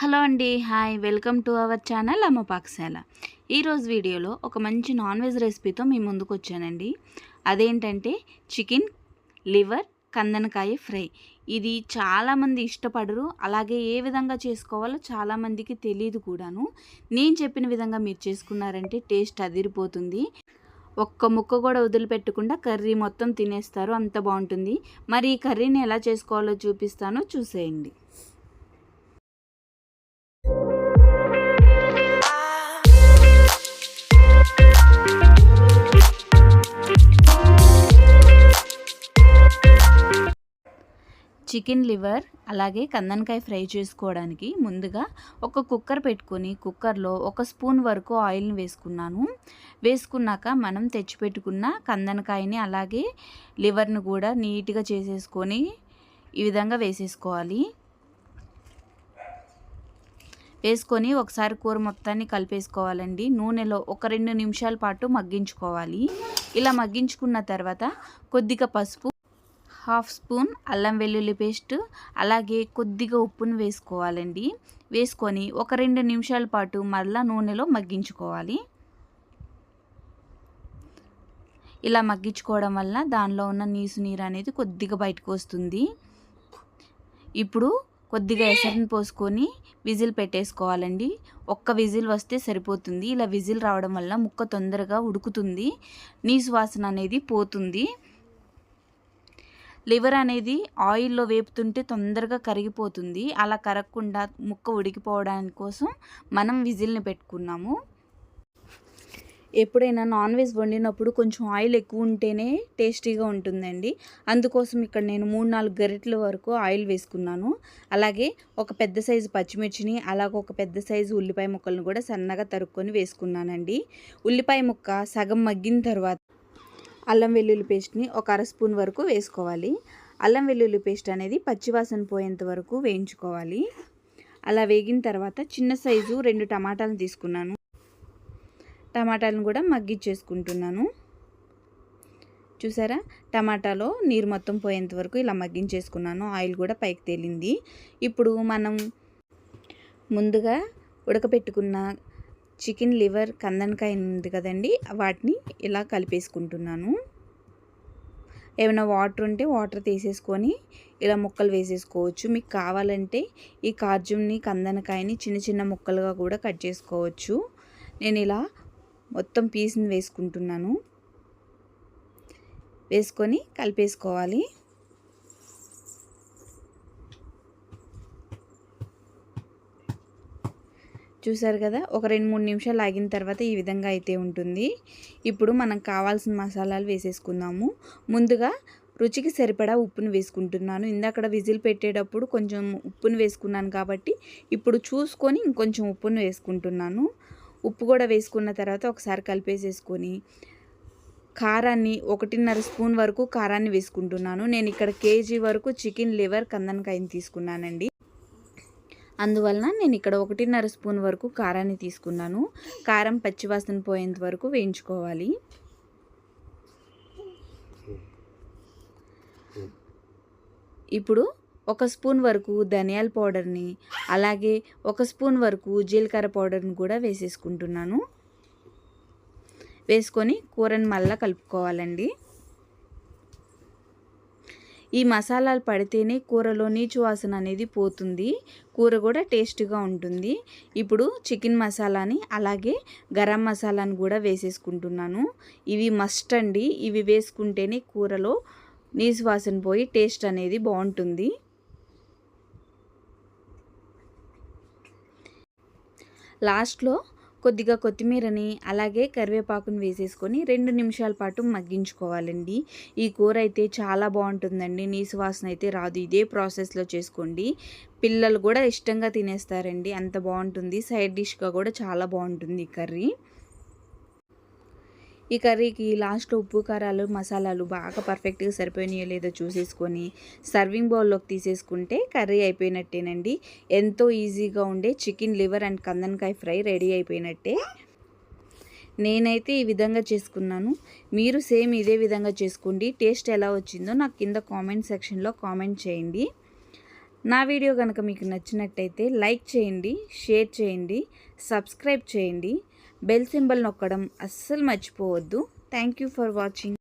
Hello అండి hi welcome to our channel Amma Pakashala. ఈరోజు వీడియోలో ఒక మంచి నాన్ వెజ్ రెసిపీతో మీ ముందుకు వచ్చానండి. అదేంటంటే చికెన్ లివర్ కందనకాయ ఫ్రై. ఇది చాలామంది ఇష్టపడరు అలాగే ఏ విధంగా చేసుకోవాలో చాలామందికి తెలియదు కూడాను. నేను చెప్పిన విధంగా మీరు చేసుకున్నారంటే టేస్ట్ అదిరిపోతుంది. ఒక్క ముక్క కూడా వదిలిపెట్టకుండా కర్రీ మొత్తం తినేస్తారు అంత బాగుంటుంది. మరి ఈ కర్రీని ఎలా చేసుకోవాలో చూపిస్తానో చూసేయండి. చికెన్ లివర్ అలాగే కందనకాయ ఫ్రై చేసుకోవడానికి ముందుగా ఒక కుక్కర్ పెట్టుకొని కుక్కర్లో ఒక స్పూన్ వరకు ఆయిల్ని వేసుకున్నాను. వేసుకున్నాక మనం తెచ్చిపెట్టుకున్న కందనకాయని అలాగే లివర్ని కూడా నీట్గా చేసేసుకొని ఈ విధంగా వేసేసుకోవాలి. వేసుకొని ఒకసారి కూర మొత్తాన్ని కలిపేసుకోవాలండి. నూనెలో ఒక రెండు నిమిషాల పాటు మగ్గించుకోవాలి. ఇలా మగ్గించుకున్న తర్వాత కొద్దిగా పసుపు హాఫ్ స్పూన్ అల్లం వెల్లుల్లి పేస్ట్ అలాగే కొద్దిగా ఉప్పును వేసుకోవాలండి. వేసుకొని ఒక రెండు నిమిషాల పాటు మరలా నూనెలో మగ్గించుకోవాలి. ఇలా మగ్గించుకోవడం వల్ల దానిలో ఉన్న నీసు నీరు అనేది కొద్దిగా బయటకు వస్తుంది. ఇప్పుడు కొద్దిగా ఎసరిని పోసుకొని విజిల్ పెట్టేసుకోవాలండి. ఒక్క విజిల్ వస్తే సరిపోతుంది. ఇలా విజిల్ రావడం వల్ల ముక్క తొందరగా ఉడుకుతుంది. నీసు వాసన అనేది పోతుంది. లివర్ అనేది ఆయిల్లో వేపుతుంటే తొందరగా కరిగిపోతుంది. అలా కరగకుండా ముక్క ఉడికిపోవడానికి కోసం మనం విజిల్ని పెట్టుకున్నాము. ఎప్పుడైనా నాన్ వెజ్ వండినప్పుడు కొంచెం ఆయిల్ ఎక్కువ ఉంటేనే టేస్టీగా ఉంటుందండి. అందుకోసం ఇక్కడ నేను మూడు నాలుగు గరిటెల వరకు ఆయిల్ వేసుకున్నాను. అలాగే ఒక పెద్ద సైజు పచ్చిమిర్చిని అలాగే ఒక పెద్ద సైజు ఉల్లిపాయ ముక్కలను కూడా సన్నగా తరుక్కొని వేసుకున్నానండి. ఉల్లిపాయ ముక్క సగం మగ్గిన తర్వాత అల్లం వెల్లుల్లి పేస్ట్ని ఒక అర స్పూన్ వరకు వేసుకోవాలి. అల్లం వెల్లుల్లి పేస్ట్ అనేది పచ్చివాసన పోయేంత వరకు వేయించుకోవాలి. అలా వేగిన తర్వాత చిన్న సైజు రెండు టమాటాలను తీసుకున్నాను. టమాటాలను కూడా మగ్గించేసుకుంటున్నాను. చూసారా? టమాటాలో నీరు మొత్తం పోయేంత వరకు ఇలా మగ్గించేసుకున్నాను. ఆయిల్ కూడా పైకి తేలింది. ఇప్పుడు మనం ముందుగా ఉడకపెట్టుకున్న చికెన్ లివర్ కందనకాయ ఉంది కదండి వాటిని ఇలా కలిపేసుకుంటున్నాను. ఏమైనా వాటర్ ఉంటే వాటర్ తీసేసుకొని ఇలా ముక్కలు వేసేసుకోవచ్చు. మీకు కావాలంటే ఈ కార్జుమ్ని కందనకాయని చిన్న చిన్న ముక్కలుగా కూడా కట్ చేసుకోవచ్చు. నేను ఇలా మొత్తం పీస్ని వేసుకుంటున్నాను. వేసుకొని కలిపేసుకోవాలి. చూసారు కదా? ఒక రెండు మూడు నిమిషాలు ఆగిన తర్వాత ఈ విధంగా అయితే ఉంటుంది. ఇప్పుడు మనకు కావాల్సిన మసాలాలు వేసేసుకుందాము. ముందుగా రుచికి సరిపడా ఉప్పును వేసుకుంటున్నాను. ఇందాకడ విజిల్ పెట్టేటప్పుడు కొంచెం ఉప్పును వేసుకున్నాను కాబట్టి ఇప్పుడు చూసుకొని ఇంకొంచెం ఉప్పును వేసుకుంటున్నాను. ఉప్పు కూడా వేసుకున్న తర్వాత ఒకసారి కలిపేసేసుకొని కారాన్ని ఒకటిన్నర స్పూన్ వరకు కారాన్ని వేసుకుంటున్నాను. నేను ఇక్కడ కేజీ వరకు చికెన్ లివర్ కందనకాయని తీసుకున్నానండి. అందువలన నేను ఇక్కడ ఒకటిన్నర స్పూన్ వరకు కారాన్ని తీసుకున్నాను. కారం పచ్చివాసన పోయేంత వరకు వేయించుకోవాలి. ఇప్పుడు ఒక స్పూన్ వరకు ధనియాల పౌడర్ని అలాగే ఒక స్పూన్ వరకు జీలకర్ర పౌడర్ని కూడా వేసేసుకుంటున్నాను. వేసుకొని కూరని మళ్ళీ కలుపుకోవాలండి. ఈ మసాలాలు పడితేనే కూరలో నీచు వాసన అనేది పోతుంది. కూర కూడా టేస్ట్గా ఉంటుంది. ఇప్పుడు చికెన్ మసాలాని అలాగే గరం మసాలాని కూడా వేసేసుకుంటున్నాను. ఇవి మస్ట్ అండి. ఇవి వేసుకుంటేనే కూరలో నీచు వాసన పోయి టేస్ట్ అనేది బాగుంటుంది. లాస్ట్లో కొద్దిగా కొత్తిమీరని అలాగే కరివేపాకుని వేసేసుకొని రెండు నిమిషాల పాటు మగ్గించుకోవాలండి. ఈ కూర అయితే చాలా బాగుంటుందండి. నీసు వాసన అయితే రాదు. ఇదే ప్రాసెస్లో చేసుకోండి. పిల్లలు కూడా ఇష్టంగా తినేస్తారండి. అంత బాగుంటుంది. సైడ్ డిష్గా కూడా చాలా బాగుంటుంది ఈ కర్రీ. ఈ కర్రీకి లాస్ట్లో ఉప్పు కారాలు మసాలాలు బాగా పర్ఫెక్ట్గా సరిపోయినాయో లేదో చూసేసుకొని సర్వింగ్ బౌల్లోకి తీసేసుకుంటే కర్రీ అయిపోయినట్టేనండి. ఎంతో ఈజీగా ఉండే చికెన్ లివర్ అండ్ కందనకాయ ఫ్రై రెడీ అయిపోయినట్టే. నేనైతే ఈ విధంగా చేసుకున్నాను. మీరు సేమ్ ఇదే విధంగా చేసుకోండి. టేస్ట్ ఎలా వచ్చిందో నాకు కింద కామెంట్ సెక్షన్లో కామెంట్ చేయండి. నా వీడియో కనుక మీకు నచ్చినట్టయితే లైక్ చేయండి షేర్ చేయండి సబ్స్క్రైబ్ చేయండి. బెల్ సింబల్ నొక్కడం అస్సలు మర్చిపోవద్దు. Thank you for watching